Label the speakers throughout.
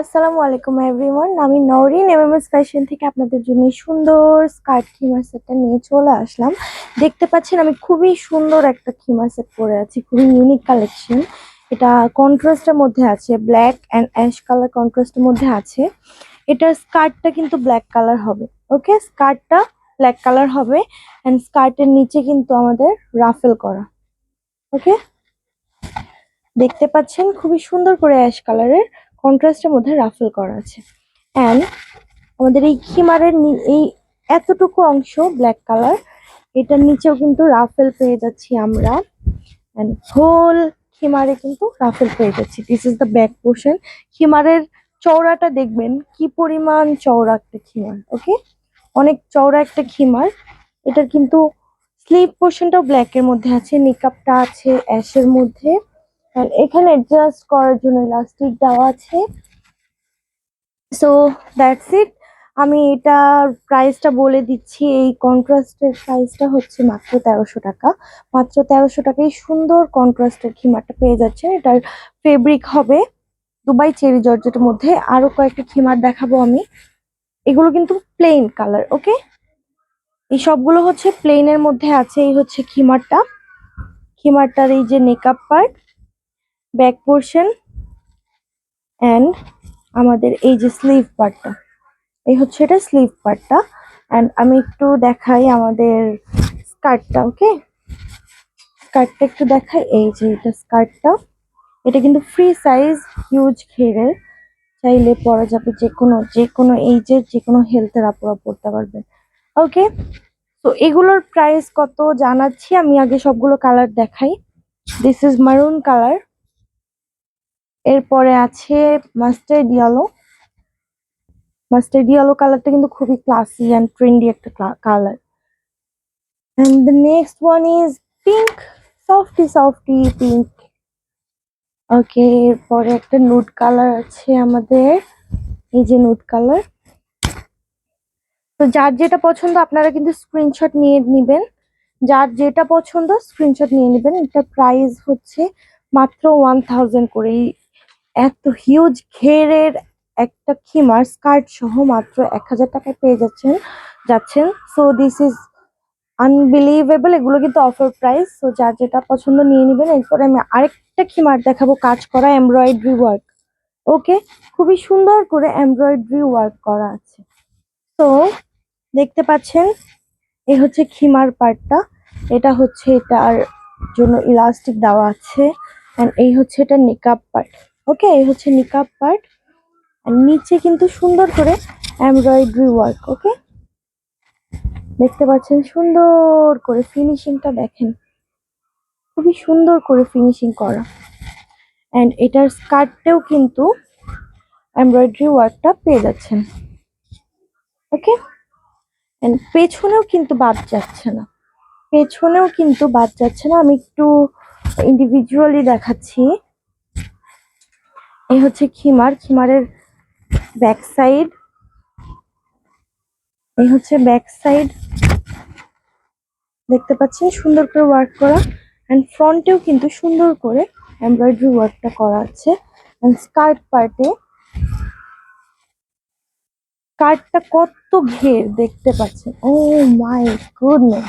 Speaker 1: আসসালামু আলাইকুম এভরিওয়ান আমি নওরিন এমএমএস ফ্যাশন থেকে আপনাদের জন্য সুন্দর স্কার্ট খিমার সেটটা নিয়ে চলে আসলাম। দেখতে পাচ্ছেন, আমি খুবই সুন্দর একটা খিমার সেট পরে আছি, খুবই ইউনিক কালেকশন এটা কন্ট্রাস্টের মধ্যে আছে ব্ল্যাক অ্যান্ড অ্যাশ কালার কন্ট্রাস্টের মধ্যে আছে। এটার স্কার্টটা কিন্তু ব্ল্যাক কালার হবে ওকে স্কার্টটা ব্ল্যাক কালার হবে অ্যান্ড স্কার্টের নিচে কিন্তু আমাদের রাফেল করা ওকে দেখতে পাচ্ছেন, খুবই সুন্দর করে অ্যাশ কালারের কন্ট্রাস্টের মধ্যে রাফেল করা আছে। অ্যান্ড আমাদের এই খিমারের এই এতটুকু অংশ ব্ল্যাক কালার এটার নিচেও কিন্তু রাফেল পেয়ে যাচ্ছি আমরা। অ্যান্ড হোল খিমারে কিন্তু রাফেল পেয়ে যাচ্ছি। This is the back portion খিমারের চওড়াটা দেখবেন, কি পরিমাণ চওড়া একটা খিমার ওকে অনেক চওড়া একটা খিমার। এটার কিন্তু স্লিভ পোর্শনটাও ব্ল্যাকের মধ্যে আছে নিকাপটা আছে অ্যাশের মধ্যে। আর এখানে অ্যাডজাস্ট করার জন্য ইলাস্টিক দেওয়া আছে। সো দ্যাটস ইট আমি এটার প্রাইসটা বলে দিচ্ছি। এই কন্ট্রাস্টের প্রাইসটা হচ্ছে মাত্র তেরোশো টাকা। মাত্র তেরোশো টাকায় সুন্দর কন্ট্রাস্টের খিমারটা পেয়ে যাচ্ছে। এটার ফেব্রিক হবে দুবাই চেরি জর্জেটের মধ্যে। আরও কয়েকটা খিমার দেখাবো আমি। এগুলো কিন্তু প্লেন কালার ওকে এই সবগুলো হচ্ছে প্লেনের মধ্যে আছে। এই হচ্ছে খিমারটা। খিমারটার এই যে neck up part back portion and আমাদের এই যে স্লিভ পার্টটা এই হচ্ছে এটা স্লিভ পার্টটা অ্যান্ড আমি একটু দেখাই আমাদের স্কার্টটা ওকে স্কার্টটা একটু দেখাই, এই যে এটা স্কার্টটা এটা কিন্তু ফ্রি সাইজ হিউজ ঘেরের, চাইলে পরা যাবে যে কোনো যে কোনো এইজের যে কোনো হেলথের আপুরা পড়তে পারবেন ওকে তো এগুলোর প্রাইস কত জানাচ্ছি, আমি আগে সবগুলো কালার দেখাই দিস ইজ মারুন কালার এরপরে আছে মাস্টার্ড ইয়েলো মাস্টার্ড ইয়েলো কালারটা কিন্তু খুবই ক্লাসি অ্যান্ড ট্রেন্ডি একটা colour and the next one is pink softy softy pink okay এরপরে একটা নুড কালার আছে আমাদের। এই যে নুড কালার তো যার যেটা পছন্দ আপনারা কিন্তু স্ক্রিনশট নিয়ে নেবেন। যার যেটা পছন্দ স্ক্রিনশট নিয়ে নেবেন। এটা প্রাইস হচ্ছে মাত্র ওয়ান থাউজেন্ড করে এই এত হিউজ ঘেরের একটা খিমার স্কার্ট সহ মাত্র এক হাজার টাকায় পেয়ে যাচ্ছেন যাচ্ছেন। সো দিস ইজ আনবিলিভেবল এগুলো কিন্তু অফার প্রাইস সো যার যেটা পছন্দ নিয়ে নেবেন। এরপরে আমি আরেকটা খিমার দেখাবো, কাজ করা এমব্রয়ডারি ওয়ার্ক ওকে খুবই সুন্দর করে এমব্রয়ডারি ওয়ার্ক করা আছে। তো দেখতে পাচ্ছেন এই হচ্ছে খিমার পার্টটা। এটা হচ্ছে এটার জন্য ইলাস্টিক দেওয়া আছে। এন্ড এই হচ্ছে এটা নিকাপ পার্ট ওকে, এই হচ্ছে নিকাপ পার্ট। আর নিচে কিন্তু সুন্দর করে এমব্রয়ডারি ওয়ার্ক, ওকে? দেখতে পাচ্ছেন সুন্দর করে ফিনিশিংটা দেখেন। খুবই সুন্দর করে ফিনিশিং করা। অ্যান্ড এটার স্কার্টটেও কিন্তু এমব্রয়ডারি ওয়ার্কটা পেয়ে যাচ্ছেন। ওকে? অ্যান্ড পেছনেও কিন্তু বাদ যাচ্ছে না। পেছনেও কিন্তু বাদ যাচ্ছে না। আমি একটু ইন্ডিভিজুয়ালি দেখাচ্ছি। এই হচ্ছে খিমার, খিমারের ব্যাক সাইড এই হচ্ছে ব্যাক সাইড দেখতে পাচ্ছেন, সুন্দর করে ওয়ার্ক করা। এন্ড ফ্রন্টেও কিন্তু সুন্দর করে এমব্রয়ডারি ওয়ার্কটা করা আছে। এন্ড স্কার্ট পার্টে স্কার্টটা কত ঘের দেখতে পাচ্ছেন। Oh my goodness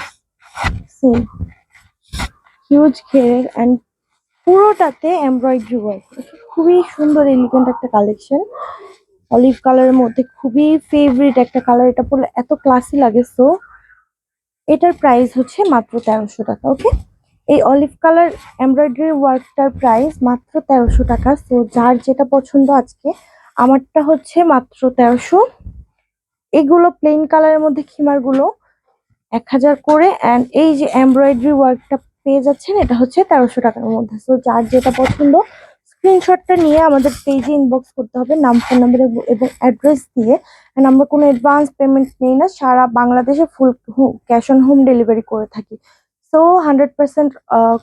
Speaker 1: see huge ঘেরের এন্ড পুরোটাতে এমব্রয়ডারি ওয়ার্ক খুবই সুন্দর এলিগেন্ট একটা কালেকশন অলিভ কালারের মধ্যে খুবই ফেভারিট একটা কালার এটা পরলে এত ক্লাসি লাগে সো এটার প্রাইস হচ্ছে মাত্র তেরোশো টাকা ওকে এই অলিভ কালার এমব্রয়ডারি ওয়ার্কটার প্রাইস মাত্র তেরোশো টাকা সো যার যেটা পছন্দ আজকে, আমারটা হচ্ছে মাত্র তেরোশো। এগুলো প্লেন কালারের মধ্যে খিমারগুলো এক হাজার করে অ্যান্ড এই যে এমব্রয়ডারি ওয়ার্কটা পেয়ে যাচ্ছেন, এটা হচ্ছে তেরোশো টাকার মধ্যে। সো যার যেটা পছন্দ স্ক্রিনশটটা নিয়ে আমাদের পেজে ইনবক্স করতে হবে, নাম ফোন নাম্বার এবং অ্যাড্রেস দিয়ে। And আমরা কোনো অ্যাডভান্স পেমেন্ট নেই না, সারা বাংলাদেশে full cash on home delivery করে থাকি। সো হান্ড্রেড পার্সেন্ট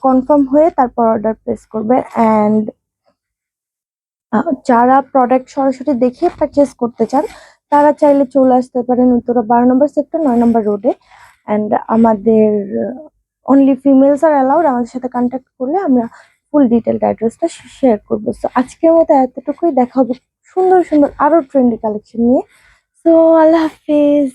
Speaker 1: কনফার্ম হয়ে তারপর অর্ডার প্লেস করবে। অ্যান্ড যারা প্রোডাক্ট সরাসরি দেখে পারচেস করতে চান, তারা চাইলে চলে আসতে পারেন উত্তরা বারো নম্বর সেক্টর নয় নম্বর রোডে অ্যান্ড আমাদের অনলি ফিমেলস আর অ্যালাউড আমাদের সাথে কন্ট্যাক্ট করলে আমরা ফুল ডিটেলড অ্যাড্রেসটা শেয়ার করব। সো আজকের মতো এতটুকুই, দেখা হবে সুন্দর সুন্দর আরও ট্রেন্ডি কালেকশন নিয়ে। সো আল্লাহ হাফিজ।